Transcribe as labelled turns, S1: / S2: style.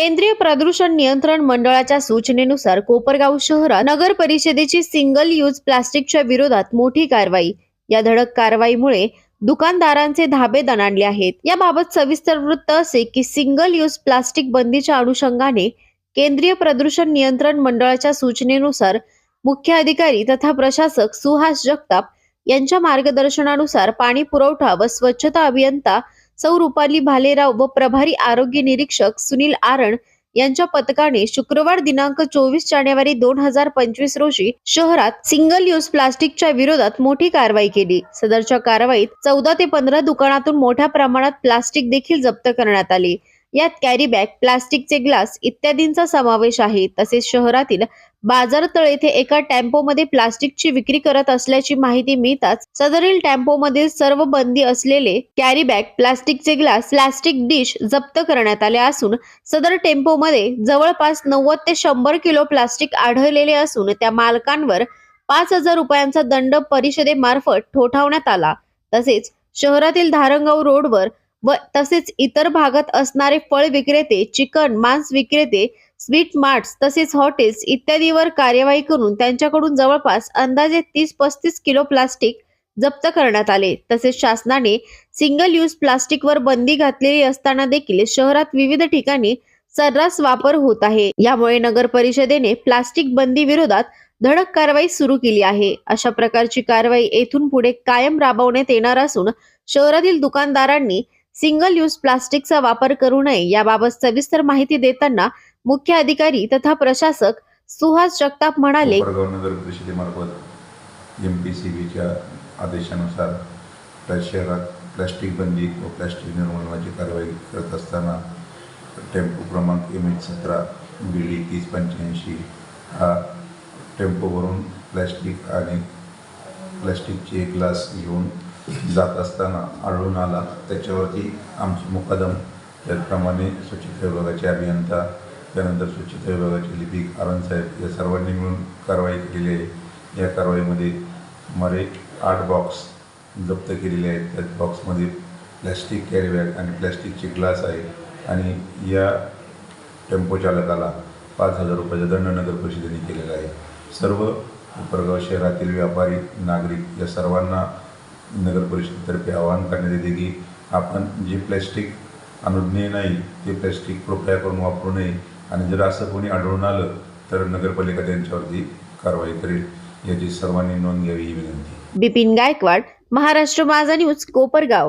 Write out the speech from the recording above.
S1: केंद्रीय प्रदूषण नियंत्रण मंडळाच्या सूचनेनुसार कोपरगाव शहरात नगर परिषदेची सिंगल यूज प्लास्टिकच्या विरोधात मोठी कारवाई. या धडक कारवाईमुळे दुकानदारांचे धाबे दणाणले आहेत. याबाबत सविस्तर वृत्त असे की सिंगल यूज प्लास्टिक बंदीच्या अनुषंगाने केंद्रीय प्रदूषण नियंत्रण मंडळाच्या सूचनेनुसार मुख्य अधिकारी तथा प्रशासक सुहास जगताप यांच्या मार्गदर्शनानुसार पाणी पुरवठा व स्वच्छता अभियंता सौ रुपाली भालेराव व प्रभारी आरोग्य निरीक्षक सुनील आरण यांच्या पथकाने शुक्रवार दिनांक चोवीस जानेवारी दोन हजार पंचवीस रोजी शहरात सिंगल यूज प्लास्टिकच्या विरोधात मोठी कारवाई केली. सदरच्या कारवाईत चौदा ते पंधरा दुकानातून मोठ्या प्रमाणात प्लास्टिक देखील जप्त करण्यात आले. यात कॅरी बॅग प्लास्टिकचे ग्लास इत्यादींचा समावेश आहे. तसेच शहरातील बाजारतळ येथे एका टेम्पोमध्ये प्लास्टिकची विक्री करत असल्याची माहिती मिळताच सदरील टेम्पोमधील सर्व बंदी असलेले कॅरी बॅग प्लास्टिकचे ग्लास प्लास्टिक डिश जप्त करण्यात आले असून सदर टेम्पोमध्ये जवळपास नव्वद ते शंभर किलो प्लास्टिक आढळलेले असून त्या मालकांवर पाच हजार रुपयांचा दंड परिषदेमार्फत ठोठावण्यात आला. तसेच शहरातील धारंगाव रोडवर व तसेच इतर भागात असणारे फळ विक्रेते चिकन मांस विक्रेते स्वीट मार्ट्स तसेच हॉटेल्स इत्यादीवर कार्यवाही करून त्यांच्याकडून जवळपास अंदाजे तीस पस्तीस किलो प्लास्टिक जप्त करण्यात आले. तसेच शासनाने सिंगल यूज प्लास्टिकवर बंदी घातलेली असताना देखील शहरात विविध ठिकाणी सर्रास वापर होत आहे. यामुळे नगर परिषदेने प्लास्टिक बंदी विरोधात धडक कारवाई सुरू केली आहे. अशा प्रकारची कारवाई येथून पुढे कायम राबवण्यात येणार असून शहरातील दुकानदारांनी सिंगल यूज प्लास्टिकचा वापर करू नये याबाबत सविस्तर माहिती देताना मुख्य अधिकारी तथा प्रशासक सुहास जगताप म्हणाले
S2: नगर परिषदेमार्फत एम पी सी बीच्या आदेशानुसार शहरात प्लॅस्टिक बंदी व प्लॅस्टिक निर्माणाची कारवाई करत असताना टेम्पो क्रमांक एम एच सतरा बी डी तीस पंच्याऐंशी हा टेम्पोवरून प्लॅस्टिक आणि प्लॅस्टिकचे ग्लास घेऊन जात असताना आढळून आला. त्याच्यावरती आमची मुकादम त्याचप्रमाणे स्वच्छता विभागाचे अभियंता त्यानंतर स्वच्छता विभागाचे लिपिक आरणसाहेब या सर्वांनी मिळून कारवाई केलेली आहे. या कारवाईमध्ये सुमारे आठ बॉक्स जप्त केलेले आहेत. त्या बॉक्समध्ये प्लॅस्टिक कॅरीबॅग आणि प्लॅस्टिकचे ग्लास आहे आणि या टेम्पो चालकाला पाच हजार रुपयाचा दंड नगर परिषदेने केलेला आहे. सर्व उपरगाव शहरातील व्यापारी नागरिक या सर्वांना नगर परिषदेतर्फे आवाहन करण्यात येते की आपण जे प्लॅस्टिक अनुज्ञेय नाही ते प्लॅस्टिक कृपया करून वापरू नये आणि जर असं कोणी आढळून आलं तर नगरपालिका त्यांच्यावरती कारवाई करेल. याची सर्वांनी नोंद घ्यावी ही विनंती.
S1: बिपिन गायकवाड महाराष्ट्र माझा न्यूज कोपरगाव.